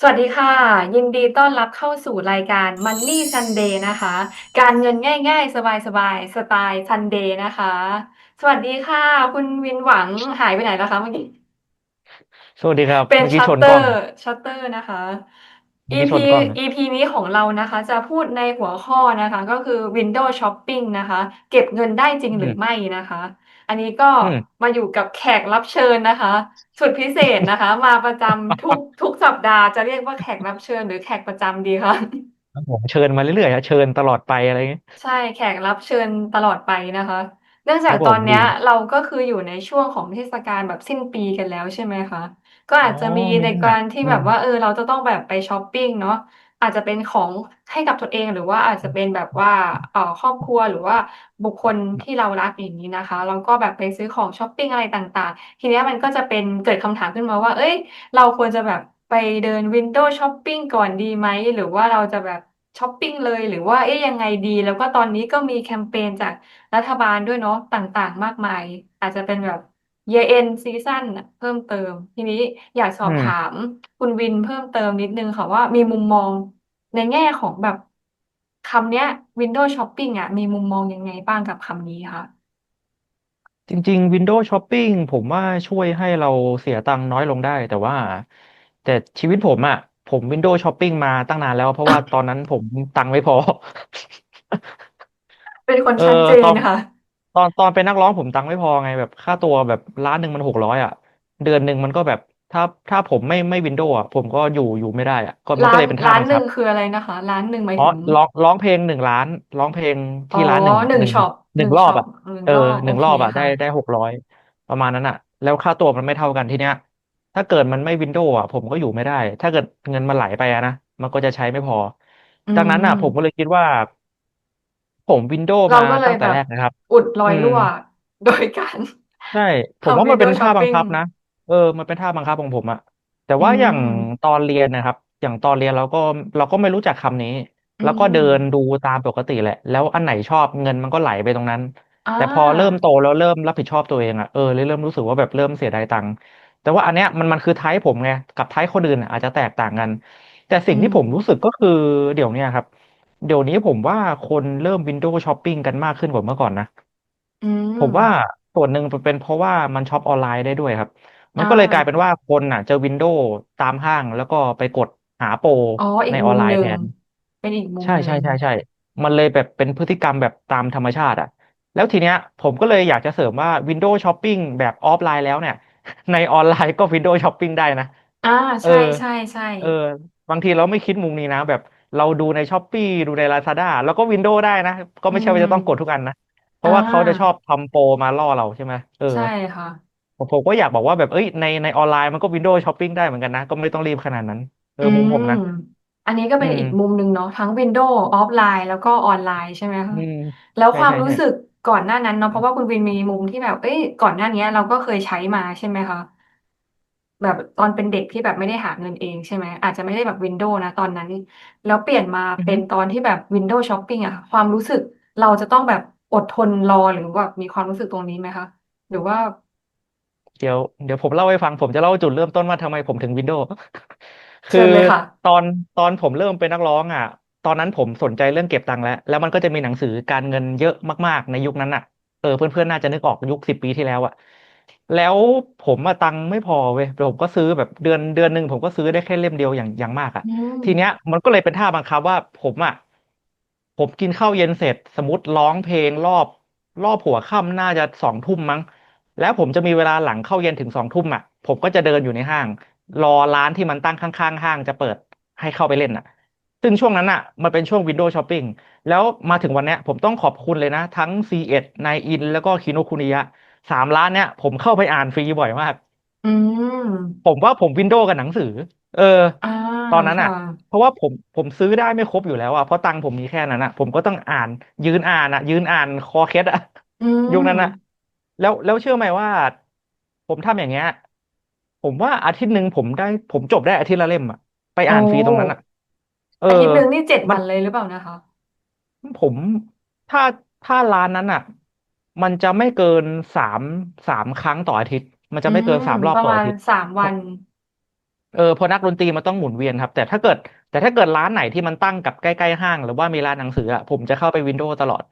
สวัสดีค่ะ ยินดีต้อนรับเข้าสู่รายการ Money Sunday นะคะ การเงินง่ายๆ สบายๆ สไตล์ Sunday นะคะ สวัสดีค่ะ คุณวินหวังหายไปไหนแล้วคะเมื่อกี้ สวัสดีครับ เป็นเมื่อกี้ชัตเตอร์ชนกล้อง ชัตเตอร์นะคะ เมื่อกี้ช EP นกล้องนะ EP นี้ของเรานะคะ จะพูดในหัวข้อนะคะ ก็คือ Window Shopping นะคะ เก็บเงินได้จริงหรือไม่อืมนะคะ อันนี้ก็อืมมาอยู่กับแขกรับเชิญนะคะ สุดพิเศษนะคะ มาประจำทุกทุกสัปดาห์จะเรียกว่าแขกรับเชิญหรือแขกประจำดีคะครับผมเชิญมาเรื่อยๆครับเชิญตลอดไปอะไรเงี้ยใช่แขกรับเชิญตลอดไปนะคะ เนื่องคจากรับผมดีตอนเนี้ยเราก็คืออยู่ในช่วงของเทศกาลแบบสิ้นปีกันแล้วใช่ไหมคะก็อ๋ออาจจะมีมีด้วยในการที่อืมแบบว่าเออเราจะต้องแบบไปช้อปปิ้งเนาะ อาจจะเป็นของให้กับตัวเองหรือว่าอาจจะเป็นแบบว่าเอ่อครอบครัวหรือว่าบุคคลที่เรารักอย่างนี้นะคะ เราก็แบบไปซื้อของช้อปปิ้งอะไรต่างๆ ทีเนี้ยมันก็จะเป็นเกิดคำถามขึ้นมาว่า เอ้ย เราควรจะแบบไปเดินวินโดว์ช้อปปิ้งก่อนดีไหม หรือว่าเราจะแบบช้อปปิ้งเลย หรือว่าเอ๊ยยังไงดี แล้วก็ตอนนี้ก็มีแคมเปญจากรัฐบาลด้วยเนาะต่างๆ มากมาย อาจจะเป็นแบบ year end season น่ะเพิ่มเติม ทีนี้อยากสอบถาอืมมคุณวินเพิ่มเติมนิดนึงค่ะว่ามีมุมมองในแง่ของแบบคำเนี้ย window shopping อะ มีมุมมองยังไงบ้างกับคำนี้คะจริง ๆ Windows Shopping ผมว่าช่วยให้เราเสียตังค์น้อยลงได้ แต่ว่า แต่ชีวิตผมอะผม Windows Shopping มาตั้งนานแล้ว เพราะว่าตอนนั้นผมตังค์ไม่พอ เป็นคนเออชัดเจตอนนค่ะ ตอนตอนเป็นนักร้องผมตังค์ไม่พอไงแบบค่าตัวแบบล้านหนึ่งมันหกร้อยอะ เดือนหนึ่งมันก็แบบถ้าถ้าผมไม่ไม่วินโดว์อะผมก็อยู่อยู่ไม่ได้อะก็มันร้านก็เลยเป็นท่าร้านบังคับหนึ่งคืออะไรนะคะ ร้านหนึ่งหมายอ๋อถึงร้องร้องเพลงหนึ่งล้าน ร้องเพลงอ๋อที่ร้านหนึ่งหนึ่งหนึ่งช็อปหนึ่งช็อปหนึ่งรอบอะเออหนึ่งรอบโอเคหนึ่งรอบอะได้ค่ะ ได้หกร้อยประมาณนั้นอะ แล้วค่าตัวมันไม่เท่ากันทีเนี้ย ถ้าเกิดมันไม่วินโดว์อะผมก็อยู่ไม่ได้ ถ้าเกิดเงินมันไหลไปอะนะมันก็จะใช้ไม่พอ อืดังนั้นอะ ผมก็เลมยคิดว่า ผมวินโดว์เรามาตั้งแต่ก็เลยแบบแรกนะครับ อุดรออืมยรั่วโดยการ ใช่ ผมทำวินโดว่ามันเป็นท่าว์ช้อปปิ้งบังคับนะ เออ มันเป็นท่าบังคับของผมอะแต่อืว่าอย่างตมอนเรียนนะครับ อย่างตอนเรียนเราก็เราก็ไม่รู้จักคำนี้ อืแล้วก็เดินดูมตามปกติแหละ แล้วอันไหนชอบเงินมันก็ไหลไปตรงนั้น อ่แต่พอเริ่มาโตแล้วเริ่มรับผิดชอบตัวเองอะเออเลยเริ่มรู้สึกว่าแบบเริ่มเสียดายตังค์ แต่ว่าอันเนี้ยมันมันคือไทป์ผมไง กับไทป์คนอื่นอะอาจจะแตกต่างกัน แต่อืสิ่งที่ผมรู้สึกมก็คือเดี๋ยวเนี้ยครับ เดี๋ยวนี้ผมว่าคนเริ่มวินโดว์ช้อปปิ้งกันมากขึ้นกว่าเมื่อก่อนนะ อืผมว่ามส่วนหนึ่งเป็นเพราะว่ามันช็อปออนไลน์ได้ด้วยครับ มัอ่นก็เลยกลายเป็นาว่าคนอะเจอวินโดว์ตามห้างแล้วก็ไปกดหาโปรอ๋ออีในออนกมุมหนึ่งไลน์แทนเป็นอีกมุมใช่หนึ่งใช่ใช่ใช่ มันเลยแบบเป็นพฤติกรรมแบบตามธรรมชาติ อะ แล้วทีเนี้ย ผมก็เลยอยากจะเสริมว่าวินโดว์ช้อปปิ้งแบบออฟไลน์แล้วเนี่ย ในออนไลน์ก็วินโดว์ช้อปปิ้งได้นะ อ่าเออ ใช่ใช่ใช่เออ บางทีเราไม่คิดมุมนี้นะแบบ เราดูในช้อปปี้ดูในลาซาด้าแล้วก็วินโดว์ได้นะ ก็อืไม่ใช่ว่าจะต้องกดทุกมอันนะ เพอ่ราะว่าเขาจะชอบาทำโปรมาล่อเราใช่ไหมเออใช่ค่ะผมผมก็อยากบอกว่าแบบเอ้ยในในออนไลน์มันก็วินโดว์ช้อปปิ้งได้เหมือนกันนะ ก็ไม่ต้องรีบขนาดนั้นเอออืมุมผมมนะ อันนี้ก็อืมเป็นอีกมุมหนึ่งเนาะทั้งวินโดว์ออฟไลน์แล้วก็ออนไลน์ใช่ไหมคะอืมแล้วใช่ใช่ใช่ความรู้สึกก่อนหน้านั้นเนาะเพราะว่าคุณวินมีมุมที่แบบ เอ้ยก่อนหน้านี้เราก็เคยใช้มาใช่ไหมคะ แบบตอนเป็นเด็กที่แบบไม่ได้หาเงินเองใช่ไหม อาจจะไม่ได้แบบวินโดว์นะตอนนั้น แล้วเปลี่ยนมาอือฮึเป็นตอนที่แบบวินโดว์ช้อปปิ้งอะค่ะความรู้สึกเราจะต้องแบบอดทนรอหรือว่ามีความรู้สึกตรงนี้ไหมคะ หรือว่า เดี๋ยวเดี๋ยวผมเล่าให้ฟังผมจะเล่าจุดเริ่มต้นว่าทำไมผมถึงวินโดว์ คือเชิญเลยค่ะ ตอนตอนผมเริ่มเป็นนักร้องอะ ตอนนั้นผมสนใจเรื่องเก็บตังค์แล้ว แล้วมันก็จะมีหนังสือการเงินเยอะมากๆ ในยุคนั้นอะเออเพื่อนๆน่าจะนึกออกยุคสิบปีที่แล้วอะ แล้วผมมาตังค์ไม่พอเว้ยผมก็ซื้อแบบเดือนเดือนหนึ่งผมก็ซื้อได้แค่เล่มเดียวอย่างอย่างมากอะอืมทีเนี้ยมันก็เลยเป็นท่าบังคับว่าผมอะผมกินข้าวเย็นเสร็จสมมติร้องเพลงรอบ รอบหัวค่ำน่าจะสองทุ่มมั้ง แล้วผมจะมีเวลาหลังเข้าเย็นถึงสองทุ่มอะผมก็จะเดินอยู่ในห้าง รอร้านที่มันตั้งข้างๆห้างจะเปิดให้เข้าไปเล่นอะซึ่งช่วงนั้นอะมันเป็นช่วงวินโดว์ช้อปปิ้งแล้วมาถึงวันเนี้ยผมต้องขอบคุณเลยนะ ทั้ง C1 9 in แล้วก็คิโนคุนิยะ สามร้านเนี้ยผมเข้าไปอ่านฟรีบ่อยมากอืมผมว่าผมวินโดว์กับหนังสือ เอออ่าตอนนั้นค่ะอะ เพราะว่าผมผมซื้อได้ไม่ครบอยู่แล้วอะเพราะตังค์ผมมีแค่นั้นอะ ผมก็ต้องอ่าน ยืนอ่านอะ ยืนอ่านคอเคสอะอืยุคนั้นอะมแล้วแล้วเชื่อไหมว่า ผมทำอย่างเงี้ย ผมว่าอาทิตย์หนึ่งผมได้ ผมจบได้อาทิตย์ละเล่มอะไปโออ่านฟรีตรงนั้น้อะเอออาทิตย์หนึ่งนี่เจ็ดมันวันเลยหรือเปล่านะคะ ผมถ้าถ้าร้านนั้นอะ มันจะไม่เกินสามสามครั้งต่ออาทิตย์ มันอืจะไม่เกิมนสามรอบประมาณต่ออาทิตย์สามเพราะวัน เออเพอนักดนตรีมันต้องหมุนเวียนครับ แต่ถ้าเกิด แต่ถ้าเกิดร้านไหนที่มันตั้งกับใกล้ๆห้าง หรือว่ามีร้านหนังสืออะผมจะเข้าไปวินโดว์ตลอด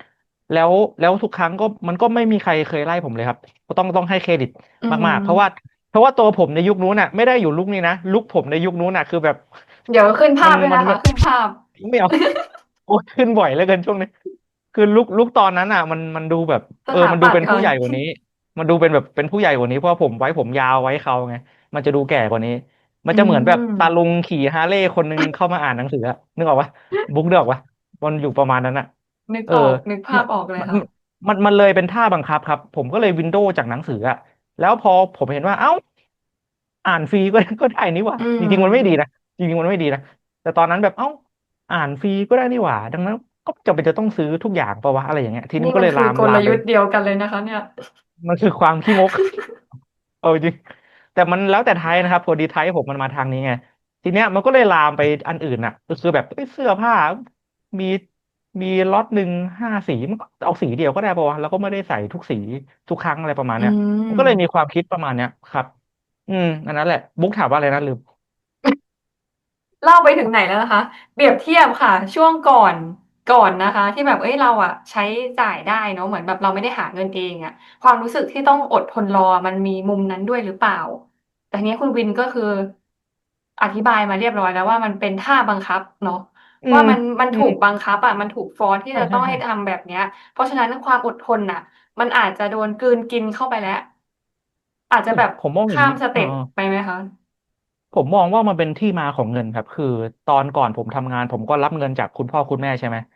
แล้วแล้วทุกครั้งก็มันก็ไม่มีใครเคยไล่ผมเลยครับ ก็ต้องต้องให้เครดิตอืมากๆ เพราะว่ามเพราะว่าตัวผมในยุคนู้นน่ะ ไม่ได้อยู่ลุคนี้นะลุคผมในยุคนู้นน่ะคือแบบ เดี๋ยวขึ้นภามันพด้วยมันมันนะคะขึ้นภาพไม่เอาโอ้ยขึ้นบ่อยเหลือเกินช่วงนี้ คือลุคลุคตอนนั้นอะ มันมันดูแบบสถาเออ มันดูปัตย์ค่ะเป็นผู้ใหญ่กว่านี้ มันดูเป็นแบบเป็นผู้ใหญ่กว่านี้เพราะว่าผมไว้ผมยาวไว้เขาไงมันจะดูแก่กว่านี้ มันอืจะเหมือนแบบตาลุมงขี่ฮาร์เลย์คนนึงเข้ามาอ่านหนังสืออะนึกออกปะบุ๊กนึกออกปะมันอยู่ประมาณนั้นอะเออนึกออกนึกภามันพออกเลยมันค่ะมันมันเลยเป็นท่าบังคับครับ ผมก็เลยวินโดว์จากหนังสืออะแล้วพอผมเห็นว่าเอ้า อ่านฟรีก็ก็ได้นี่หว่าอืจริงๆมันไม่ดีนะมจริงๆมันไม่ดีนะแต่ตอนนั้นแบบเอ้า อ่านฟรีก็ได้นี่หว่า ดังนั้น ก็จำเป็นจะต้องซื้อทุกอย่างปะวะอะไรอย่างเงี้ยทีนี้นี่มันก็เลยมันคือกลามลามไปลยุทธ์เดียวกันเลยนะคะ เนี่ย มันคือความขี้งก เออจริงแต่มันแล้วแต่ไทยนะครับพอดีไทยผมมันมาทางนี้ไงทีเนี้ยมันก็เลยลามไปอันอื่นน่ะก็คือแบบเอ้ยเสื้อผ้า มีมีล็อตหนึ่งห้าสีมันก็เอาสีเดียวก็ได้ปะวะแล้วก็ไม่ได้ใส่ทุกสีทุกครั้งอะไรประมาณอืเนี้ยมันก็เลยมีมความคิดประมาณเนี้ยครับ อืม อันนั้นแหละ บุ๊กถามว่าอะไรนะลืม เล่าไปถึงไหนแล้วนะคะ เปรียบเทียบค่ะ ช่วงก่อน ก่อนนะคะ ที่แบบเอ้ยเราอะใช้จ่ายได้เนาะเหมือนแบบเราไม่ได้หาเงินเองอะความรู้สึกที่ต้องอดทนรอมันมีมุมนั้นด้วยหรือเปล่า แต่ทีนี้คุณวินก็คือ อธิบายมาเรียบร้อยแล้วว่ามันเป็นท่าบังคับเนาะอืมว่ามันมันอืมถูกบังคับอะมันถูกฟอร์สที่ใช่ใช่ใช่จะต้องให้ทำแบบเนี้ย เพราะฉะนั้นความอดทนน่ะ มันอาจจะโดนกลืนกินเข้าไปแล้ว อาจจะผมแบบผมมองอย่างข้ามนี้เออสเต็ปไปไหมคะผมมองว่ามันเป็นที่มาของเงินครับ คือตอนก่อนผมทำงาน ผมก็รับเงินจากคุณพ่อคุณแม่ใช่ไหมเมื่อ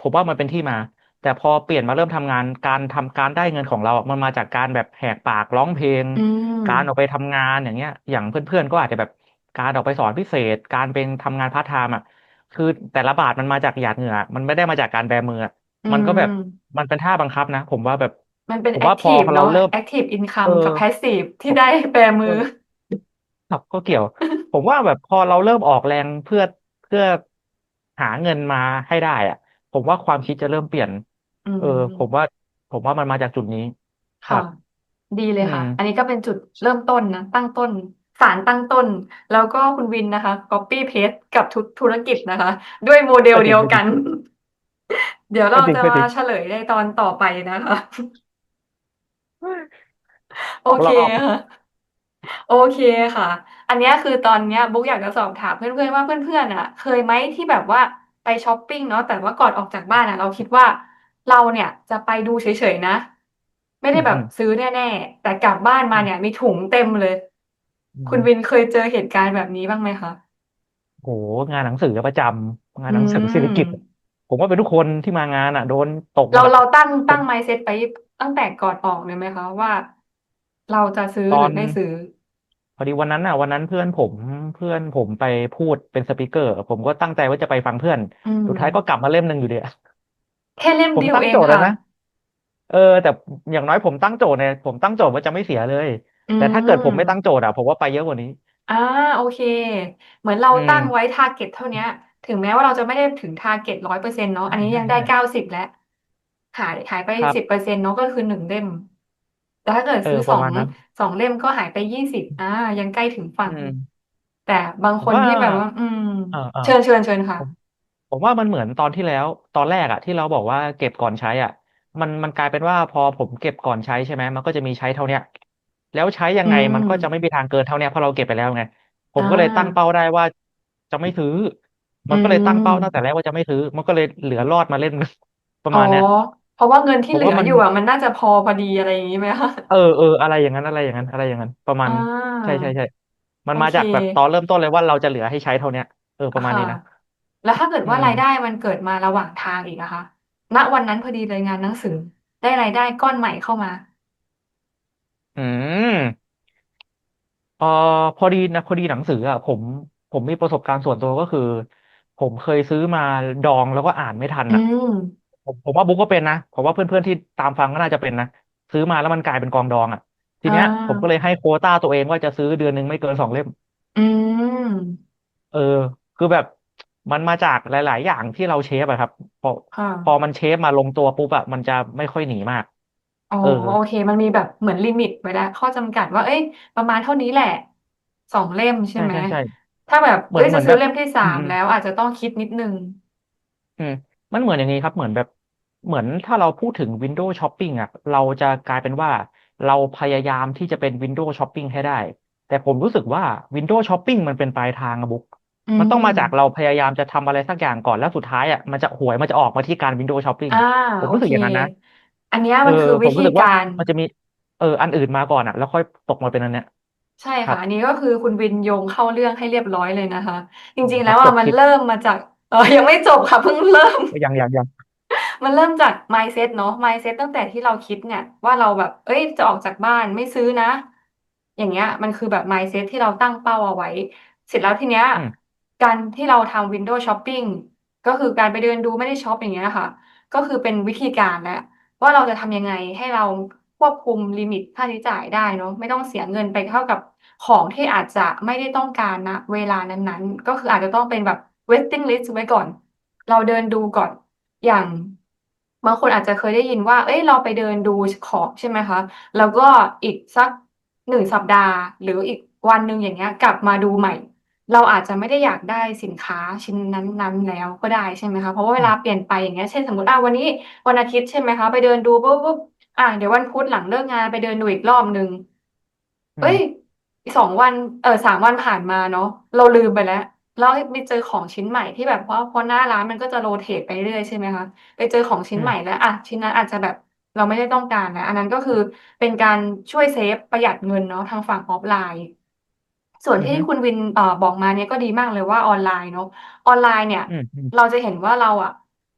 ผมว่ามันเป็นที่มา แต่พอเปลี่ยนมาเริ่มทำงานการทำการได้เงินของเราอะมันมาจากการแบบแหกปากร้องเพลง อืม การออกไปทำงานอย่างเงี้ย อย่างเพื่อนๆก็อาจจะแบบการออกไปสอนพิเศษ การเป็นทำงานพาร์ทไทม์อะ คือแต่ละบาทมันมาจากหยาดเหงื่อ มันไม่ได้มาจากการแบมืออะอืมันก็แบบม มันเป็นท่าบังคับนะผมว่าแบบ มันเป็นแอคผมว่าพอทีฟเนาะ เราเริ่มแอคทีฟอินคัเออมกับแพสซีฟที่ได้แปรมือ ครับก็เกี่ยว ผมว่าแบบพอเราเริ่มออกแรงเพื่อเพื่อหาเงินมาให้ได้อะ ผมว่าความคิดจะเริ่มเปลี่ยนอืเออผมมว่า ผมว่ามันมาจากจุดนี้คค่ะรับ ดีเลยอืมค่ะอันนี้ก็เป็นจุดเริ่มต้นนะ ตั้งต้น สารตั้งต้น แล้วก็คุณวินนะคะ copy paste กับทุกธุรกิจนะคะ ด้วยโมเดลก็จริงก็จริงเดียวกัน เดี๋ยวก็เราจะมาจริงก็จริงเฉลยในตอนต่อไปนะคะ โอเคสองรอบค่ะ โอเคค่ะ อันเนี้ยคือตอนเนี้ยบุ๊กอยากจะสอบถามเพื่อนๆว่าเพื่อนๆอะ เคยไหมที่แบบว่า ไปช้อปปิ้งเนาะแต่ว่าก่อนออกจากบ้านอะเราคิดว่าเราเนี่ยจะไปดูเฉยๆนะ ไม่ได้แบบอืมอืมซื้อแน่ๆ แต่กลับบ้านมาอืมเนี่ยมีถุงเต็มเลยอืคุณวินมเคยเจอเหตุการณ์แบบนี้บ้างไหมคะโหงานหนังสือประจำงานอืหนังสือเศรษฐกิจมผมว่าเป็นทุกคนที่มางานอะ โดนตกหมเราดอะเราตั้งตั้งผม mindset ไปตั้งแต่ก่อนออกเลยไหมคะว่า เราจะซื้อตอนหรือไม่ซื้อพ อดีวันนั้นอะ วันนั้นเพื่อนผมเพื่อนผมไปพูดเป็นสปีกเกอร์ ผมก็ตั้งใจว่าจะไปฟังเพื่อน อืสุดท้ายก็กมลับมาเล่มหนึ่งอยู่ดีอะแค่เล่มผมเดียวตั้งเองค่ะโจทย์แล้วนะเออ แต่อย่างน้อยผมตั้งโจทย์เนี่ยผมตั้งโจทย์ว่าจะไม่เสียเลย อืแต่ถ้าเกิดผมไม่ตั้งโจมทย์อะผมว่าไปเยอะกว่านี้ อ่าโอเค เหมือนเราอืมตั้งไว้ทาร์เก็ตเท่าเนี้ย ถึงแม้ว่าเราจะไม่ได้ถึงทาร์เก็ตร้อยเปอร์เซ็นต์เนาะใช่อันนี้ใช่ใช่ยังได้เก้าสิบแล้วหายหายไปสิบเปอครับร์เซ็นต์เนาะก็คือหนึ่งเล่ม แต่ถ้าเกิดเออซื้อสองประมาณนั้น สองเล่มก็หายไปยี่สิบอ่า ยังใกล้ถึงฝั่งอืมแต่บางผมว่าคนที่แบบว่า อืมเออเออเชิญเชิญเชิญค่ะผมผมว่ามันเหมือนตอนที่แล้ว ตอนแรกอะที่เราบอกว่าเก็บก่อนใช้อะ มันมันกลายเป็นว่าพอผมเก็บก่อนใช้ใช่ไหมมันก็จะมีใช้เท่าเนี้ย แล้วใช้ยัอืงไงมันก็จะไม่มมีทางเกินเท่าเนี้ยเพราะเราเก็บไปแล้วไงผอ่มก็เลยตั้งเป้าาได้ว่าจะไม่ซื้อ อืมันก็เลยตั้งเป้าตั้งแต่แรมกว่าจะไม่ซื้อ มันก็เลยเหลือรอดมาเล่น ประอ๋อ มาณเนี้ยเพ ราะว่าเงินที่เหลือผมว่ามัน อยู่อะมันน่าจะพอพอดีอะไรอย่างนี้ไหมคะเออเอออะไรอย่างนั้นอะไรอย่างนั้น อะไรอย่างนั้น ประมาอ่ณใช่า ใช่ใช่มันโอเคมาจากแบบตอนเริ่มต้นเลยว่าเราจะเหลือให้ใช้เท่าเนี้ยเออประมาณค่ะ นี้นะแล้วถ้าเกิดอืมว่ารายได้มันเกิดมาระหว่างทางอีกนะคะ ณ วันนั้นพอดีเลยงานหนังสือ ได้รายได้ก้อนใหม่เข้ามา อืม เออพอดีนะพอดีหนังสืออะผมผมมีประสบการณ์ส่วนตัวก็คือ ผมเคยซื้อมาดองแล้วก็อ่านไม่ทันอือะ ม ผมผมว่าบุ๊กก็เป็นนะผมว่าเพื่อนๆที่ตามฟังก็น่าจะเป็นนะซื้อมาแล้วมันกลายเป็นกองดองอะ ทีอ่เนี้ยผมก็เลยาให้โควต้าตัวเองว่าจะซื้อเดือนหนึ่งไม่เกินสองเล่ม อืม เออ คือแบบมันมาจากหลาย ๆ อย่างที่เราเชฟอะครับ พอค่ะ พอมันเชฟมาลงตัวปุ๊บอะมันจะไม่ค่อยหนีมาก อ๋อเออ โอเค มันมีแบบเหมือนลิมิตไว้แล้วข้อจำกัดว่า เอ้ย ประมาณเท่านี้แหละสองเล่มใช่ไหมใช่ใช่ใช่ถ้าแบบเอ้ยจะเหมือนเหมือนแบบซื้อเล่มที่สาอืมอืมมแล้วอาจจะต้องคิดนิดนึง อืม มันเหมือนอย่างนี้ครับ เหมือนแบบเหมือนถ้าเราพูดถึง Windows Shopping อะ เราจะกลายเป็นว่าเราพยายามที่จะเป็น Windows Shopping ให้ได้ แต่ผมรู้สึกว่า Windows Shopping มันเป็นปลายทางอะบุ๊กอืมันต้องมาจากเรามพยายามจะทำอะไรสักอย่างก่อนแล้วสุดท้ายอะมันจะหวยมันจะออกมาที่การ Windows Shopping อ่าผมรู้สึโอเคกอย่างนั้นนะ อันเนี้ยเออมันคือวิธีผมรู้สึกว่าการมันจะมีเอออันอื่นมาก่อนอะ แล้วค่อยตกมาเป็นอันเนี้ยใช่ครับค่ะ อันนี้ก็คือคุณวินโยงเข้าเรื่องให้เรียบร้อยเลยนะคะ จริงๆครัแล้วอะมันบจบคลิปเริ่มมาจาก เออยังไม่จบค่ะเพิ่งเริ่ม ยังยังยังมันเริ่มจาก mindset เนาะ mindset ตั้งแต่ที่เราคิดเนี่ย ว่าเราแบบ เอ้ยจะออกจากบ้านไม่ซื้อนะ อย่างเงี้ย มันคือแบบ mindset ที่เราตั้งเป้าเอาไว้ เสร็จแล้วทีเนี้ย อืมการที่เราทำ window shopping ก็คือการไปเดินดูไม่ได้ช็อปอย่างเงี้ยค่ะ ก็คือเป็นวิธีการแล้วว่าเราจะทำยังไงให้เราควบคุมลิมิตค่าใช้จ่ายได้เนาะไม่ต้องเสียเงินไปเท่ากับของที่อาจจะไม่ได้ต้องการนะเวลานั้นๆ ก็คืออาจจะต้องเป็นแบบ waiting list ไว้ก่อน เราเดินดูก่อน อย่างบางคนอาจจะเคยได้ยินว่า เอ้ย เราไปเดินดูของใช่ไหมคะ แล้วก็อีกสักหนึ่งสัปดาห์ หรืออีกวันหนึ่งอย่างเงี้ย กลับมาดูใหม่ เราอาจจะไม่ได้อยากได้สินค้าชิ้นนั้นๆแล้วก็ได้ใช่ไหมคะ เพราะว่าเวอืมลาเปลี่ยนไปอย่างเงี้ย เช่นสมมติอะวันนี้วันอาทิตย์ใช่ไหมคะ ไปเดินดูปุ๊บปุ๊บอะเดี๋ยววันพุธหลังเลิกงานไปเดินดูอีกรอบหนึ่งเอ้ยอืมอีกสองวัน เออสามวันผ่านมาเนาะ เราลืมไปแล้ว แล้วไปเจอของชิ้นใหม่ที่แบบว่าเพราะหน้าร้านมันก็จะโรเตทไปเรื่อย ใช่ไหมคะ ไปเจอของชิ้นใหม่อืมแล้วอะชิ้นนั้นอาจจะแบบเราไม่ได้ต้องการนะ อันนั้นก็คือเป็นการช่วยเซฟประหยัดเงินเนาะทางฝั่งออฟไลน์ ส่วนอืมที่คุณวินเอ่อบอกมาเนี่ยก็ดีมากเลยว่าออนไลน์เนาะ ออนไลน์เนี่ย อืม อืม เราจะเห็นว่าเราอะ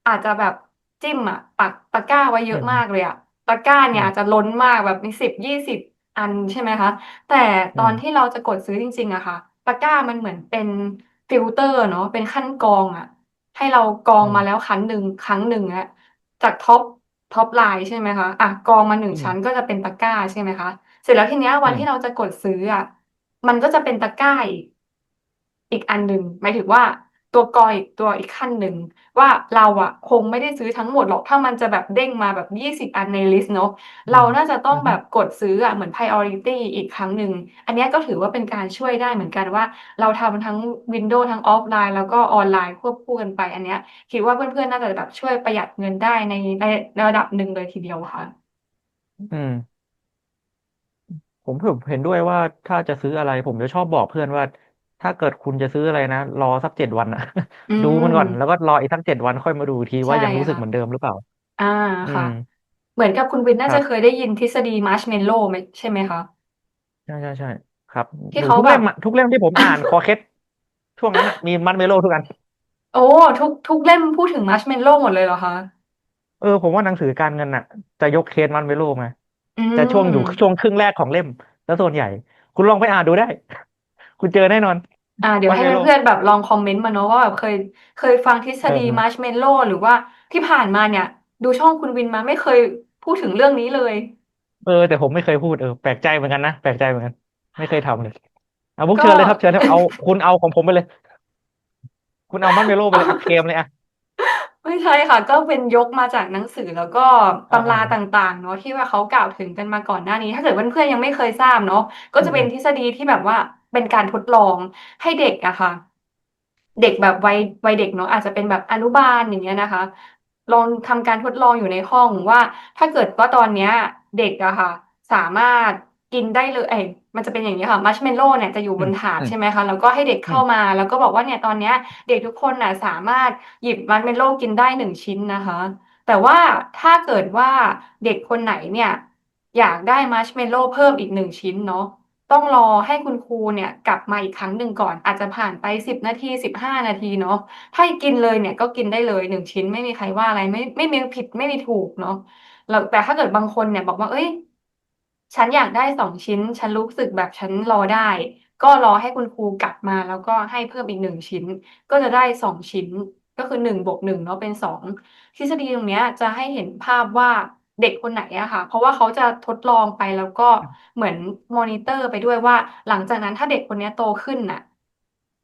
อาจจะแบบจิ้มอะปักตะกร้าไว้เยอะมากอืมเลยอะตะกร้าอืเนี่ยอาจจะมล้นมากแบบมีสิบยี่สิบอันใช่ไหมคะ แต่ตอืมอนที่เราจะกดซื้อจริงๆอะค่ะ ตะกร้ามันเหมือนเป็น ฟิลเตอร์เนาะเป็นขั้นกรองอะให้เรากรองมาแล้วอืมครั้งหนึ่งครั้งหนึ่งอะจากท็อปท็อปไลน์ใช่ไหมคะอะกรองมาหนึ่งอืม ชั้นก็จะเป็นตะกร้าใช่ไหมคะ เสร็จแล้วทีเนี้ยวันที่เราอืมจะกดซื้ออะมันก็จะเป็นตะกร้าอีกอีกอันหนึ่งหมายถึงว่า ตัวกออีกตัวอีกขั้นหนึ่ง ว่าเราอะคงไม่ได้ซื้อทั้งหมดหรอกถ้ามันจะแบบเด้งมาแบบยี่สิบอันในลิสต์เนาะเราน่าจะต้องแบบกดซื้ออะเหมือน priority อีกครั้งหนึ่ง อันนี้ก็ถือว่าเป็นการช่วยได้เหมือนกันว่า เราทำทั้ง Windows ทั้งออฟไลน์ แล้วก็ออนไลน์ควบคู่กันไป อันนี้คิดว่าเพื่อนๆน่าจะแบบช่วยประหยัดเงินได้ในในระดับหนึ่งเลยทีเดียวค่ะ อืมผมผมเห็นด้วยว่าถ้าจะซื้ออะไร ผมจะชอบบอกเพื่อนว่า ถ้าเกิดคุณจะซื้ออะไรนะ รอสักเจ็ดวันอะอืดูมันก่อนแล้วก็มรออีกสักเจ็ดวันค่อยมาดูอีกทีใช่ว่ายังรู้สึกค่ะ เหมือนเดิมหรือเปล่า อ่าอืค่ะ ม เหมือนกับคุณวินน่าจะเคยครับได้ยินทฤษฎีมาร์ชเมลโล่ไหมใช่ไหมคะ ใช่ใช่ใช่ครับ ที่หรือทุกเขาแบบเล่มอะทุกเล่มที่ผมอ่านคอเคสช่วงนั้นอะมีมัดเมโลทุกอัน โอ้ ทุกทุกเล่มพูดถึงมาร์ชเมลโล่หมดเลยเหรอคะ เออผมว่าหนังสือการเงินอะจะยกเคสมัดเมโลมาอืจะช่วงอยู่ช่วงมครึ่งแรกของเล่ม แล้วส่วนใหญ่ คุณลองไปอ่านดูได้ คุณเจอแน่นอน อ่า เดี๋ยวให้มัดเมโลเพื่อนๆแบบลองคอมเมนต์มาเนอะว่าแบบเคย เคยฟังทฤษฎีเออมาร์ชเมลโล่หรือว่าที่ผ่านมาเนี่ย ดูช่องคุณวินมาไม่เคยพูดถึงเรื่องนี้เลย เออแต่ผมไม่เคยพูดเออแปลกใจเหมือนกันนะแปลกใจเหมือนกัน ไม่เคยทำเลยเอาบุ๊กก็ เชิญเลยครับเชิญครับเอาคุณเอาของผมไปเลย คุณเอามัดเมโลไปเลยอะเคลมเลยอะไม่ใช่ค่ะ ก็เป็นยกมาจากหนังสือแล้วก็อ่าอ่าตำราต่างๆ เนาะที่ว่าเขากล่าวถึงกันมาก่อนหน้านี้ ถ้าเกิดเพื่อนๆยังไม่เคยทราบเนาะก็จะเป็นอืมอืมทฤษฎีที่แบบว่า เป็นการทดลองให้เด็กอะค่ะ เด็กแบบวัยวัยเด็กเนาะอาจจะเป็นแบบอนุบาลอย่างเงี้ยนะคะ ลองทำการทดลองอยู่ในห้องว่า ถ้าเกิดว่าตอนเนี้ย เด็กอะค่ะ สามารถกินได้เลยเอ้ยมันจะเป็นอย่างนี้ค่ะมัชเมลโล่เนี่ยจะอยู่อืมบนถาดอืมใช่ไหมคะแล้วก็ให้เด็กอืมเข้ามา แล้วก็บอกว่าเนี่ยตอนเนี้ย เด็กทุกคนน่ะสามารถหยิบมัชเมลโล่กินได้หนึ่งชิ้นนะคะ แต่ว่าถ้าเกิดว่าเด็กคนไหนเนี่ย อยากได้มัชเมลโล่เพิ่มอีกหนึ่งชิ้นเนาะ ต้องรอให้คุณครูเนี่ยกลับมาอีกครั้งหนึ่งก่อน อาจจะผ่านไปสิบนาทีสิบห้านาทีเนาะถ้ากินเลยเนี่ยก็กินได้เลยหนึ่งชิ้นไม่มีใครว่าอะไรไม่ไม่มีผิดไม่มีถูกเนาะแล้วแต่ถ้าเกิดบางคนเนี่ยบอกว่า เอ้ย ฉันอยากได้สองชิ้น ฉันรู้สึกแบบฉันรอได้ ก็รอให้คุณครูกลับมาแล้วก็ให้เพิ่มอีกหนึ่งชิ้น ก็จะได้สองชิ้นก็คือหนึ่งบวกหนึ่งเนาะเป็นสองทฤษฎีตรงเนี้ยจะให้เห็นภาพว่า เด็กคนไหนอะค่ะ เพราะว่าเขาจะทดลองไปแล้วก็เหมือนมอนิเตอร์ไปด้วยว่า หลังจากนั้นถ้าเด็กคนเนี้ยโตขึ้นน่ะ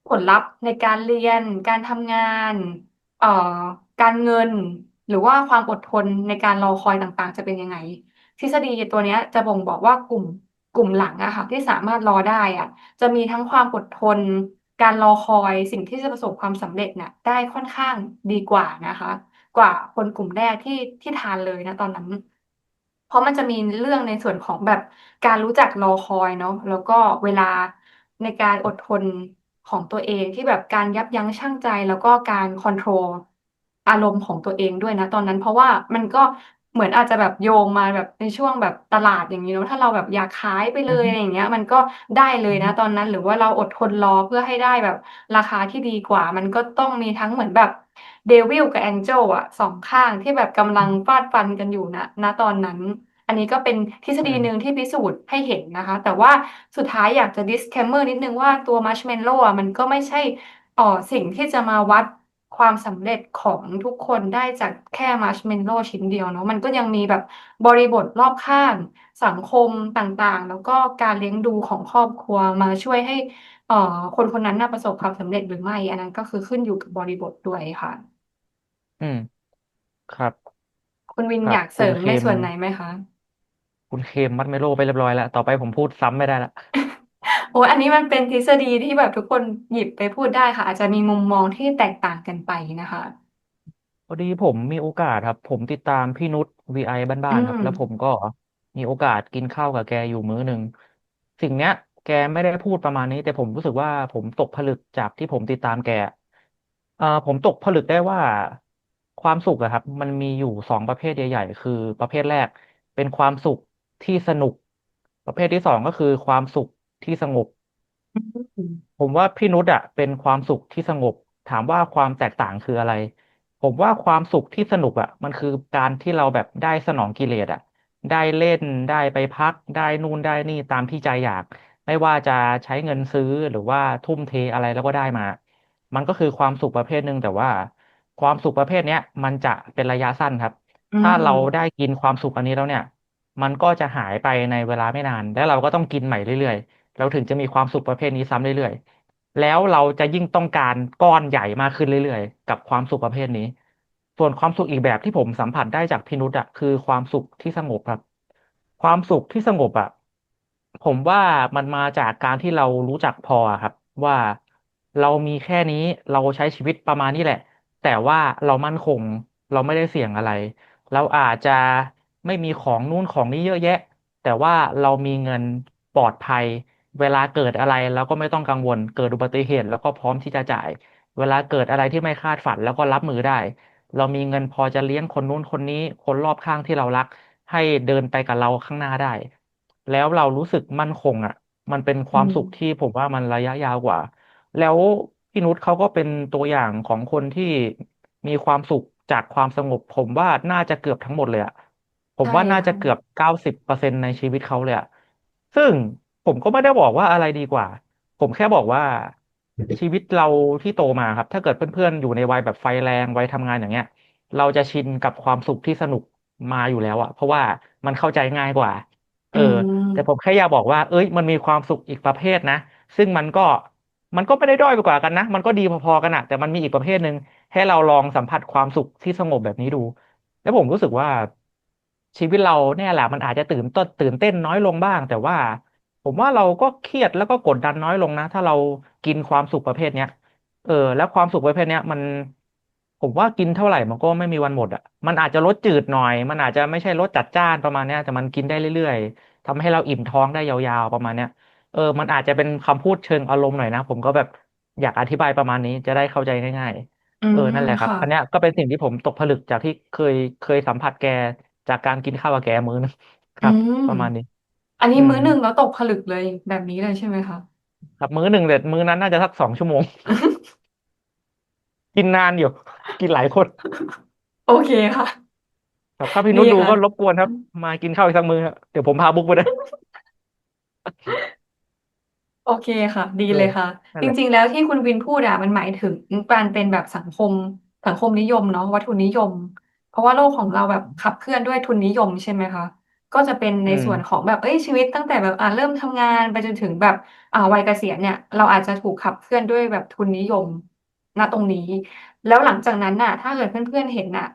ผลลัพธ์ในการเรียน การทำงาน เอ่อ การเงิน หรือว่าความอดทนในการรอคอยต่างๆ จะเป็นยังไง ทฤษฎีตัวเนี้ยจะบ่งบอกว่ากลุ่มกลุ่มหลังอะค่ะ ที่สามารถรอได้อะจะมีทั้งความอดทน การรอคอยสิ่งที่จะประสบความสำเร็จน่ะ ได้ค่อนข้างดีกว่านะคะ กว่าคนกลุ่มแรกที่ที่ทานเลยนะตอนนั้น เพราะมันจะมีเรื่องในส่วนของแบบการรู้จักรอคอยเนาะ แล้วก็เวลาในการอดทนของตัวเองที่แบบการยับยั้งชั่งใจ แล้วก็การคอนโทรลอารมณ์ของตัวเองด้วยนะตอนนั้น เพราะว่ามันก็ เหมือนอาจจะแบบโยงมาแบบในช่วงแบบตลาดอย่างนี้เนาะ ถ้าเราแบบอยากขายไปเลอือฮึยอะไรอย่างเงี้ย มันก็ได้เลยอือฮึนะตอนนั้น หรือว่าเราอดทนรอเพื่อให้ได้แบบราคาที่ดีกว่า มันก็ต้องมีทั้งเหมือนแบบเดวิลกับแองเจิลอะสองข้างที่แบบกำลังฟาดฟันกันอยู่นะณตอนนั้น อันนี้ก็เป็นทฤษอืมฎีหนึ่งที่พิสูจน์ให้เห็นนะคะ แต่ว่าสุดท้ายอยากจะ disclaimer นิดนึงว่า ตัว marshmallow อะมันก็ไม่ใช่ เอ่อ สิ่งที่จะมาวัด ความสำเร็จของทุกคนได้จากแค่ marshmallow ชิ้นเดียวเนาะมันก็ยังมีแบบบริบทรอบข้างสังคมต่างๆ แล้วก็การเลี้ยงดูของครอบครัวมาช่วยให้เอ่อคนคนนั้นน่ะประสบความสำเร็จหรือไม่ อันนั้นก็คือขึ้นอยู่กับบริบทด้วยค่ะ อืม ครับ คุณวินครับอยากเสริคุณเคมมในส่วนไหนไหมคะ คุณเคมมัดเมโลไปเรียบร้อยแล้ว ต่อไปผมพูดซ้ำไม่ได้ละ โอ้ยอันนี้มันเป็นทฤษฎีที่แบบทุกคนหยิบไปพูดได้ค่ะ อาจจะมีมุมมองที่แตกต่างกันไปนะคะ พอดีผมมีโอกาสครับ ผมติดตามพี่นุชวีไออืบ้านๆครับมแล้วผมก็มีโอกาสกินข้าวกับแกอยู่มื้อหนึ่งสิ่งเนี้ย แกไม่ได้พูดประมาณนี้ แต่ผมรู้สึกว่าผมตกผลึกจากที่ผมติดตามแกเอ่อผมตกผลึกได้ว่าความสุขอะครับ มันมีอยู่สองประเภทใหญ่ๆ คือประเภทแรกเป็นความสุขที่สนุก ประเภทที่สองก็คือความสุข ที่สงบอืมผมว่าพี่นุชอะเป็นความสุขที่สงบ ถามว่าความแตกต่างคืออะไร ผมว่าความสุขที่สนุกอะมันคือการที่เราแบบได้สนองกิเลสอะได้เล่นได้ไปพัก ได้นู่นได้นี่ตามที่ใจอยาก ไม่ว่าจะใช้เงินซื้อหรือว่าทุ่มเทอะไรแล้วก็ได้มา มันก็คือความสุขประเภทหนึ่งแต่ว่า ความสุขประเภทเนี้ยมันจะเป็นระยะสั้นครับ อืถ้าเราได้มกินความสุขอันนี้แล้วเนี่ย มันก็จะหายไปในเวลาไม่นาน แล้วเราก็ต้องกินใหม่เรื่อยๆ เราถึงจะมีความสุขประเภทนี้ซ้ำเรื่อยๆ แล้วเราจะยิ่งต้องการก้อนใหญ่มากขึ้นเรื่อยๆ กับความสุขประเภทนี้ ส่วนความสุขอีกแบบที่ผมสัมผัสได้จากพินุษอะคือความสุขที่สงบครับ ความสุขที่สงบอะผมว่ามันมาจากการที่เรารู้จักพอครับ ว่าเรามีแค่นี้เราใช้ชีวิตประมาณนี้แหละ แต่ว่าเรามั่นคงเราไม่ได้เสี่ยงอะไร เราอาจจะไม่มีของนู่นของนี้เยอะแยะ แต่ว่าเรามีเงินปลอดภัย เวลาเกิดอะไรเราก็ไม่ต้องกังวล เกิดอุบัติเหตุแล้วก็พร้อมที่จะจ่าย เวลาเกิดอะไรที่ไม่คาดฝันแล้วก็รับมือได้ เรามีเงินพอจะเลี้ยงคนนู้นคนนี้ คนรอบข้างที่เรารัก ให้เดินไปกับเราข้างหน้าได้ แล้วเรารู้สึกมั่นคงอะ มันเป็นคอืมวามสุขที่ผมว่ามันระยะยาวกว่า แล้วพี่นุชเขาก็เป็นตัวอย่างของคนที่มีความสุขจากความสงบ ผมว่าน่าจะเกือบทั้งหมดเลยอะผมใช่ว่าน่าจะค่ะเกือบเก้าสิบเปอร์เซ็นต์ในชีวิตเขาเลยอะซึ่ง ผมก็ไม่ได้บอกว่าอะไรดีกว่า ผมแค่บอกว่าชีวิตเราที่โตมาครับ ถ้าเกิดเพื่อนๆ อยู่ในวัยแบบไฟแรงวัยทำงานอย่างเงี้ย เราจะชินกับความสุขที่สนุกมาอยู่แล้วอะเพราะว่ามันเข้าใจง่ายกว่า เออือ แต่ผมมแค่อยากบอกว่า เอ้ย มันมีความสุขอีกประเภทนะ ซึ่งมันก็มันก็ไม่ได้ด้อยไปกว่ากันนะ มันก็ดีพอๆกันอะแต่มันมีอีกประเภทหนึ่งให้เราลองสัมผัสความสุขที่สงบแบบนี้ดู แล้วผมรู้สึกว่าชีวิตเราเนี่ยแหละมันอาจจะตื่นต้นตื่นเต้นน้อยลงบ้าง แต่ว่า ผมว่าเราก็เครียดแล้วก็กดดันน้อยลงนะ ถ้าเรากินความสุขประเภทเนี้ย เออ แล้วความสุขประเภทเนี้ยมัน ผมว่ากินเท่าไหร่มันก็ไม่มีวันหมดอะ มันอาจจะรสจืดหน่อย มันอาจจะไม่ใช่รสจัดจ้านประมาณเนี้ย แต่มันกินได้เรื่อยๆทำให้เราอิ่มท้องได้ยาวๆประมาณเนี้ย เออ มันอาจจะเป็นคำพูดเชิงอารมณ์หน่อยนะ ผมก็แบบอยากอธิบายประมาณนี้จะได้เข้าใจง่ายอืๆ เออ มนั่นแหละครับ ค่ะ อันเนี้ยก็เป็นสิ่งที่ผมตกผลึกจากที่เคยเคยสัมผัสแกจากการกินข้าวกับแกมื้อนึงคอืรับ ม ประมาณนี้ อันนี้อืมมื้อหนึ่งแล้วตกผลึกเลยแบบนี้เลยใช่ไหมคะ ครับมื้อหนึ่งแต่มื้อนั้นน่าจะสักสองชั่วโมง กินนานอยู่ กินหลายคนโอเคค่ะ ครับถ้าพี่ดีค่ะนุชดูก็รบกวนครับ มากินข้าวอีกสักมื้อครับเดี๋ยวผมพาบุ๊กไปนะโอเคค่ะ ดีเออเลยค่ะ นั่นแหละจริง ๆ แล้วที่คุณวินพูดอะมันหมายถึงการเป็นแบบสังคมสังคมนิยมเนาะวัตถุนิยม เพราะว่าโลกของเราแบบขับเคลื่อนด้วยทุนนิยมใช่ไหมคะ ก็จะเป็นในอืม ส่วนของแบบ เอ้ย ชีวิตตั้งแต่แบบ อ่า เริ่มทำงานไปจนถึงแบบ อ่า วัยเกษียณเนี่ย เราอาจจะถูกขับเคลื่อนด้วยแบบทุนนิยม ณ ตรงนี้ แล้วหลังจากนั้นน่ะ ถ้าเกิดเพื่อน ๆ เห็นน่ะ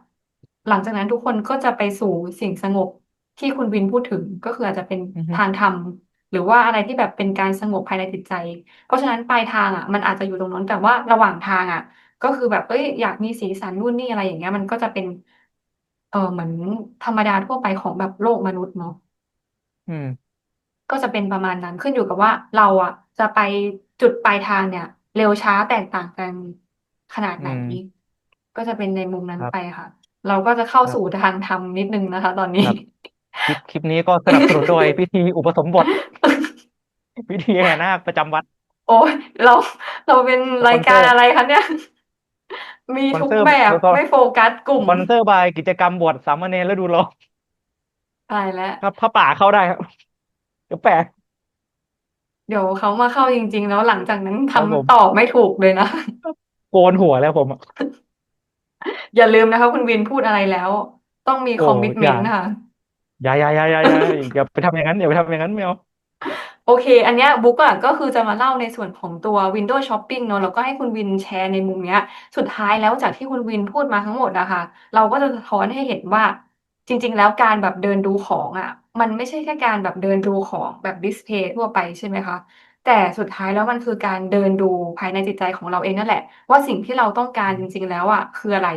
หลังจากนั้นทุกคนก็จะไปสู่สิ่งสงบที่คุณวินพูดถึง ก็คืออาจจะเป็นอือฮึ ทางธรรมรือว่าอะไรที่แบบเป็นการสงบภายในจิตใจ เพราะฉะนั้นปลายทางอะ มันอาจจะอยู่ตรงนั้น แต่ว่าระหว่างทางอะ ก็คือแบบ เอ้ย อยากมีสีสันนู่นนี่อะไรอย่างเงี้ย มันก็จะเป็น เออเหมือนธรรมดาทั่วไปของแบบโลกมนุษย์เนาะ อืม ก็จะเป็นประมาณนั้นขึ้นอยู่กับว่าเราอะ จะไปจุดปลายทางเนี่ย เร็วช้าแตกต่างกันขนาดไหนอืมก็จะเป็นในมุมนั้นไปครับค่ะ เราก็จะเข้าสู่ครับทางธรรมนิดนึงนะคะ ตอนนี้ ครับ คลิปคลิปนี้ก็สนับสนุนโดยพิธีอุปสมบท พิธีแห่นาคประจำวัดโอ้ยเราเราเป็นสรายการอะไรปอนเซอร์คะเนี่ย มีสปอนเซอร์ทุกแบบไม่โฟกัสกลุ่มสปอนเซอร์บายกิจกรรมบวชสามเณรฤดูร้อนตายแล้ว ครับพระป่าเข้าได้ครับเดี๋ยวแปลเดี๋ยวเขามาเข้าจริง ๆ แล้วหลังจากนั้นครับผทำต่อมไม่ถูกเลยนะ โกนหัวแล้วผมอะ อย่าลืมนะคะคุณวินพูดอะไรแล้ว ต้องมีโอ้คอมมิ t อย่าเมนต์ค่ะอย่าอย่าอย่าอย่าอย่าอย่าไปทำอย่างนั้นอย่าไปทำอย่างนั้นไม่เอา โอเค อันเนี้ยบุ๊กอะก็คือจะมาเล่าในส่วนของตัว Windows Shopping เนอะแล้วก็ให้คุณวินแชร์ในมุมเนี้ย สุดท้ายแล้วจากที่คุณวินพูดมาทั้งหมดอะค่ะเราก็จะสะท้อนให้เห็นว่า จริง ๆ แล้วการแบบเดินดูของอะมันไม่ใช่แค่การแบบเดินดูของแบบดิสเพลย์ทั่วไปใช่ไหมคะ แต่สุดท้ายแล้วมันคือการเดินดูภายในจิตใจของเราเองนั่นแหละ ว่าสิ่งที่เราต้องการจริง ๆ แล้วอะคืออะไร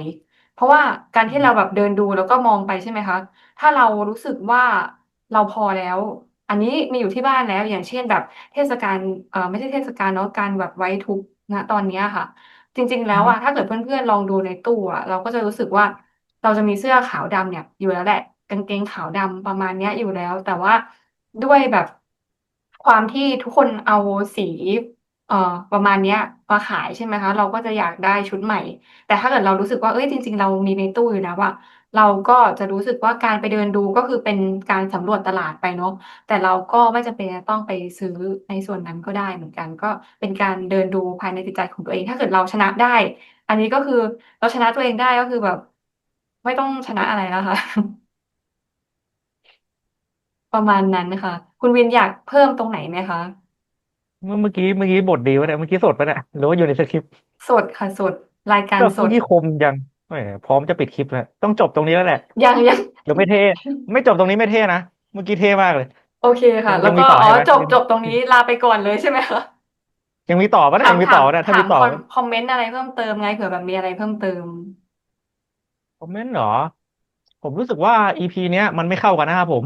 เพราะว่าการที่เราแบบเดินดูแล้วก็มองไปใช่ไหมคะ ถ้าเรารู้สึกว่าเราพอแล้ว อันนี้มีอยู่ที่บ้านแล้ว อย่างเช่นแบบเทศกาลเอ่อไม่ใช่เทศกาลเนาะการแบบไว้ทุกข์ณตอนเนี้ยค่ะ จริง ๆ แล้อือฮึวอะถ้าเกิดเพื่อนๆลองดูในตู้อะเราก็จะรู้สึกว่า เราจะมีเสื้อขาวดำเนี่ย อยู่แล้วแหละกางเกงขาวดำประมาณเนี้ยอยู่แล้ว แต่ว่าด้วยแบบความที่ทุกคนเอาสี เอ่อประมาณเนี้ยมาขายใช่ไหมคะ เราก็จะอยากได้ชุดใหม่ แต่ถ้าเกิดเรารู้สึกว่าเอ้ยจริง ๆ เรามีในตู้อยู่แล้วอะ เราก็จะรู้สึกว่าการไปเดินดู ก็คือเป็นการสำรวจตลาดไปเนาะ แต่เราก็ไม่จำเป็นจะต้องไปซื้อในส่วนนั้นก็ได้เหมือนกัน ก็เป็นการเดินดูภายในจิตใจของตัวเอง ถ้าเกิดเราชนะได้ อันนี้ก็คือเราชนะตัวเองได้ ก็คือแบบ ไม่ต้องชนะอะไรแล้วค่ะ ประมาณนั้นนะคะคุณวินอยากเพิ่มตรงไหนไหมคะ เมื่อเมื่อกี้เมื่อกี้บทดีวะเนี่ยเมื่อกี้สดปะเนี่ยหรือว่าอยู่ในสคริปต์สดค่ะสดรายการก็สดเมื่อกี้คมยัง แหมพร้อมจะปิดคลิปแล้ว ต้องจบตรงนี้แล้วแหละยังยังหรือไม่เท่ ไม่จบตรงนี้ไม่เท่นะ เมื่อกี้เท่มากเลย โอเคยังยังค่ะ แล้วก็อ๋อมีต่อใช่ไหมจบจบตรงนี้ลาไปก่อนเลยใช่ไหมคะยังมีต่อปะเนี่ยยังมีถามถามต่อปะเนี่ยถ้าถามคอมมีต่อคอมเมนต์อะไรเพิ่มเติมไงเผื่อแบบมีอะไรเพิ่มเติมคอมเมนต์เหรอ ผมรู้สึกว่าอีพีเนี้ยมันไม่เข้ากันนะครับผม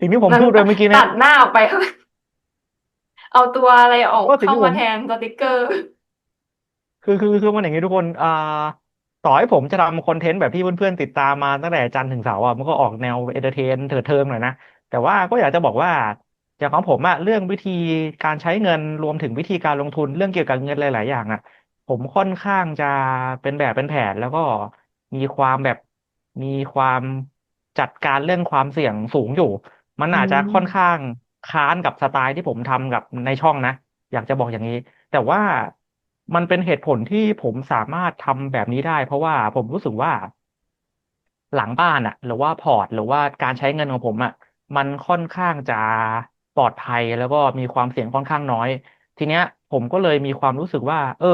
สิ่งที่ผนั้นมพูดไปเมื่อกี้เนี่ยตัดหน้าออกไป เอาตัวอะไรออกเข้าก็สิ่งที่ผมมาแทนสติกเกอร์ คือคือคือมันอย่างนี้ทุกคนอ่า ต่อให้ผมจะทำคอนเทนต์แบบที่เพื่อนๆติดตามมาตั้งแต่จันทร์ถึงเสาร์อะมันก็ออกแนวเอนเตอร์เทนเถิดเทิงหน่อยนะ แต่ว่าก็อยากจะบอกว่าอย่างของผมอะเรื่องวิธีการใช้เงินรวมถึงวิธีการลงทุนเรื่องเกี่ยวกับเงินหลาย ๆ อย่างอะผมค่อนข้างจะเป็นแบบเป็นแผนแล้วก็มีความแบบมีความจัดการเรื่องความเสี่ยงสูงอยู่ มันอาจจะค่อนข้างค้านกับสไตล์ที่ผมทำกับในช่องนะ อยากจะบอกอย่างนี้ แต่ว่า มันเป็นเหตุผลที่ผมสามารถทำแบบนี้ได้ เพราะว่าผมรู้สึกว่า หลังบ้านอะหรือว่าพอร์ต หรือว่าการใช้เงินของผมอะมันค่อนข้างจะปลอดภัยแล้วก็มีความเสี่ยงค่อนข้างน้อย ทีเนี้ย ผมก็เลยมีความรู้สึกว่า เออ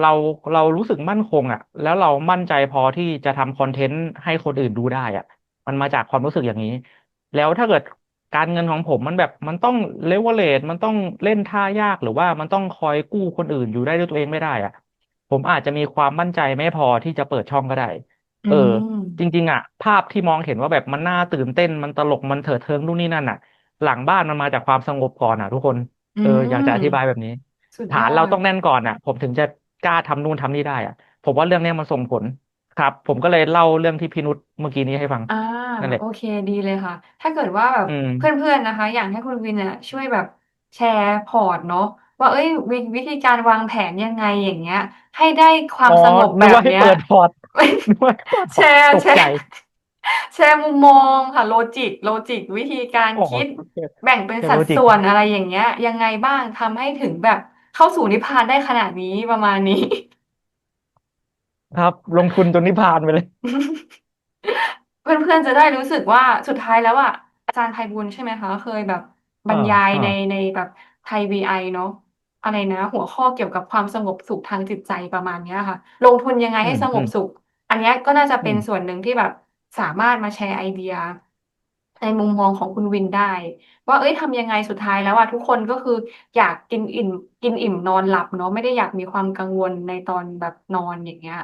เราเรารู้สึกมั่นคงอะแล้วเรามั่นใจพอที่จะทำคอนเทนต์ให้คนอื่นดูได้อะมันมาจากความรู้สึกอย่างนี้ แล้วถ้าเกิด การเงินของผมมันแบบมันต้องเลเวลเลทมันต้องเล่นท่ายากหรือว่ามันต้องคอยกู้คนอื่นอยู่ได้ด้วยตัวเองไม่ได้อะผมอาจจะมีความมั่นใจไม่พอที่จะเปิดช่องก็ได้อืเออจมริง ๆ อะ ภาพที่มองเห็นว่าแบบมันน่าตื่นเต้นมันตลกมันเถิดเทิงนู่นนี่นั่นอะ หลังบ้านมันมาจากความสงบก่อนอะ ทุกคนอืเออ อยากจะอธิบายมแบบนี้สุดยอฐานเราดต้องแน่นก่อนอะ ผมถึงจะกล้าทำนู่นทำนี่ได้อะ ผมว่าเรื่องเนี้ยมันส่งผล ครับ ผมก็เลยเล่าเรื่องที่พี่นุชเมื่อกี้นี้ให้ฟัง อ่านั่นแหละ โอเคดีเลยค่ะ ถ้าเกิดว่าแบบอืม เพื่อนๆนะคะ อยากให้คุณวินเนี่ยช่วยแบบแชร์พอร์ตเนาะว่าเอ้ยวิวิธีการวางแผนยังไงอย่างเงี้ย ให้ได้ความอ๋อสงบนึกว่าให้แบบเนี้ย เปิดพอร์ต นึกว่าให้เปิดพแชอร์ตร์แชร์ตกใจแชร์มุมมองค่ะโลจิกโลจิกวิธีการอ๋อคิด โอเคแบ่งเป็นแค่โลจิกสัดส่วนอะไรอย่างเงี้ย ยังไงบ้างทำให้ถึงแบบเข้าสู่นิพพานได้ขนาดนี้ประมาณนี้ ครับ ลงทุนจนนิพพานไปเลย เพื่อนๆจะได้รู้สึกว่าสุดท้ายแล้วอะอาจารย์ไพบูลย์ใช่ไหมคะ เคยแบบบรอ่ารยายอ่า ในในแบบไทยวีไอเนาะอะไรนะ หัวข้อเกี่ยวกับความสงบสุขทางจิตใจประมาณเนี้ยค่ะ ลงทุนยังไงให้อืมอืมสงบสุข อันเนี้ยก็น่าจะเป็นส่อืมวนหนึ่งที่แบบสามารถมาแชร์ไอเดีย ในมุมมองของคุณวินได้ ว่าเอ้ยทำยังไงสุดท้ายแล้วอะทุกคนก็คืออยากกินอิ่มกินอิ่มนอนหลับเนาะไม่ได้อยากมีความกังวลในตอนแบบนอนอย่างเงี้ย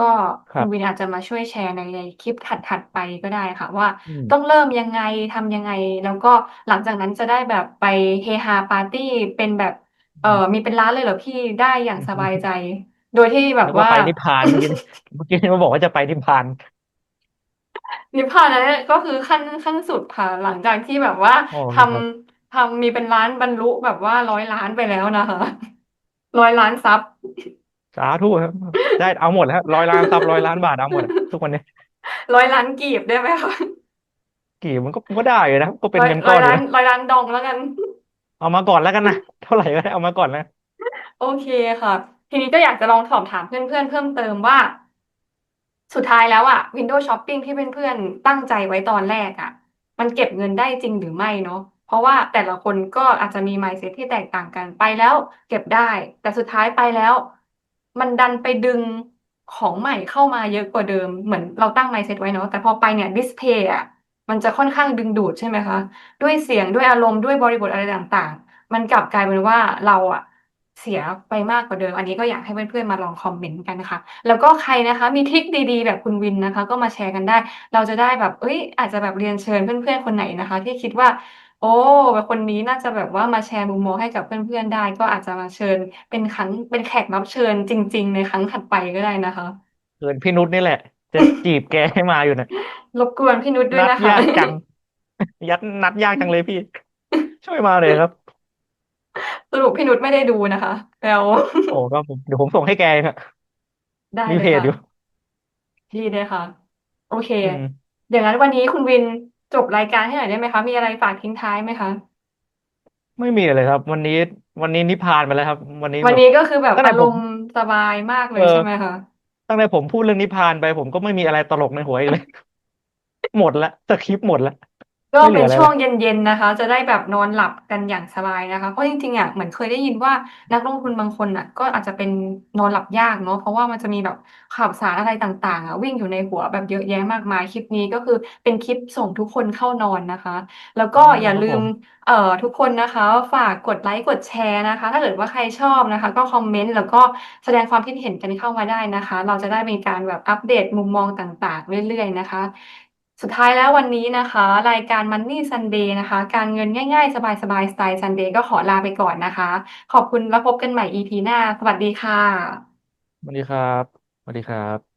ก็คุณวินครับอาจจะมาช่วยแชร์ในในคลิปถัด ๆ ไปก็ได้ค่ะว่า อืม ต้องเริ่มยังไง ทำยังไง แล้วก็หลังจากนั้นจะได้แบบไปเฮฮาปาร์ตี้เป็นแบบเออมีเป็นร้านเลยเหรอพี่ ได้อย่างสบายใจ โดยที่แบบว่านึกว่า ไปนิพพาน เมื่อกี้ เมื่อกี้นึกว่าบอกว่าจะไปนิพพาน นิพพานนั้น ก็คือขั้น ขั้นสุดค่ะ หลังจากที่แบบว่าโอ้ทครับำ ทำ มีเป็นล้านบรรลุแบบว่าร้อยล้านไปแล้วนะคะร้อยล้านซับ สาธุครับ ได้เอาหมดแล้วร้อยล้านซับร้อยล้านบาทเอาหมดอะทุกวันนี้ร้อยล้านกีบได้ไหมคะกี่มันก็ก็ได้อยู่นะก็เป็นร้อยเงินร้อยล้านก้อนอยู่นะร้อยล้านดองแล้วกัน เอามาก่อนแล้วกันนะเท่าไหร่ก็ได้เอามาก่อนนะโอเคค่ะ ทีนี้ก็อยากจะลองสอบถามเพื่อนๆเพิ่มเติมว่า สุดท้ายแล้วอะ Windows Shopping ที่เพื่อนๆตั้งใจไว้ตอนแรกอะมันเก็บเงินได้จริงหรือไม่เนาะเพราะว่าแต่ละคนก็อาจจะมี mindset ที่แตกต่างกันไปแล้ว เก็บได้ แต่สุดท้ายไปแล้ว มันดันไปดึงของใหม่เข้ามาเยอะกว่าเดิม เหมือนเราตั้ง mindset ไว้เนาะแต่พอไปเนี่ยดิสเพย์อะมันจะค่อนข้างดึงดูดใช่ไหมคะ ด้วยเสียงด้วยอารมณ์ด้วยบริบทอะไรต่างๆ มันกลับกลายเป็นว่าเราอะเสียไปมากกว่าเดิม อันนี้ก็อยากให้เพื่อนๆมาลองคอมเมนต์กันนะคะ แล้วก็ใครนะคะมีทริคดีๆ แบบคุณวินนะคะ ก็มาแชร์กันได้ เราจะได้แบบเอ้ยอาจจะแบบเรียนเชิญเพื่อนๆคนไหนนะคะ ที่คิดว่า โอ้คนนี้น่าจะแบบว่ามาแชร์มุมมองให้กับเพื่อนๆได้ ก็อาจจะมาเชิญเป็นครั้งเป็นแขกรับเชิญจริง ๆ ในครั้งถัดไปก็ได้นะคะ เกินพี่นุชนี่แหละ จะจีบแกให้มาอยู่นะรบกวนพี่นุชด้วยนัดนะคะ ยากจัง ยัดนัดยากจังเลยพี่ ช่วยมาเลยครับ สรุปพี่นุชไม่ได้ดูนะคะ แล้วโอ้ก็ผมเดี๋ยวผมส่งให้แกนะได้เลยค่ะมีเพจอยู่ ดีเลยค่ะ โอเค อืมเดี๋ยวนั้นวันนี้คุณวิน จบรายการให้หน่อยได้ไหมคะ มีอะไรฝากทิ้งท้ายไหมคะ ไม่มีเลยครับ วันนี้วันนี้นิพพานไปแล้วครับ วันนี้แบบวันนี้ก็คือแบบตั้งแต่ผมอารมณ์สบายมากเลเออยใช่ไหมคะ ตั้งแต่ผมพูดเรื่องนิพพานไป ผมก็ไม่มีอะไรตลกในหัวอีกเลย หมดละสคริปต์หมดละ ก็ไม่เหลืเป็นช่วงออะไรละเย็นๆนะคะ จะได้แบบนอนหลับกันอย่างสบายนะคะ เพราะจริงๆอะเหมือนเคยได้ยินว่านักลงทุนบางคนอะ ก็อาจจะเป็นนอนหลับยากเนาะเพราะว่ามันจะมีแบบข่าวสารอะไรต่างๆอะวิ่งอยู่ในหัวแบบเยอะแยะมากมายคลิปนี้ก็คือเป็นคลิปส่งทุกคนเข้านอนนะคะ แล้วก็อ๋ออย่าลืมครับผมเอ่อทุกคนนะคะ ฝากกดไลค์กดแชร์นะคะ ถ้าเกิดว่าใครชอบนะคะ ก็คอมเมนต์แล้วก็แสดงความคิดเห็นกันเข้ามาได้นะคะ เราจะได้มีการแบบอัปเดตมุมมองต่างๆ เรื่อยๆนะคะ สุดท้ายแล้ววันนี้นะคะ รายการ Money Sunday นะคะ การเงินง่ายๆ สบายๆ สไตล์ Sunday ก็ขอลาไปก่อนนะคะ ขอบคุณแล้วพบกันใหม่ EP หน้า สวัสดีค่ะ สวัสดีครับ สวัสดีครับ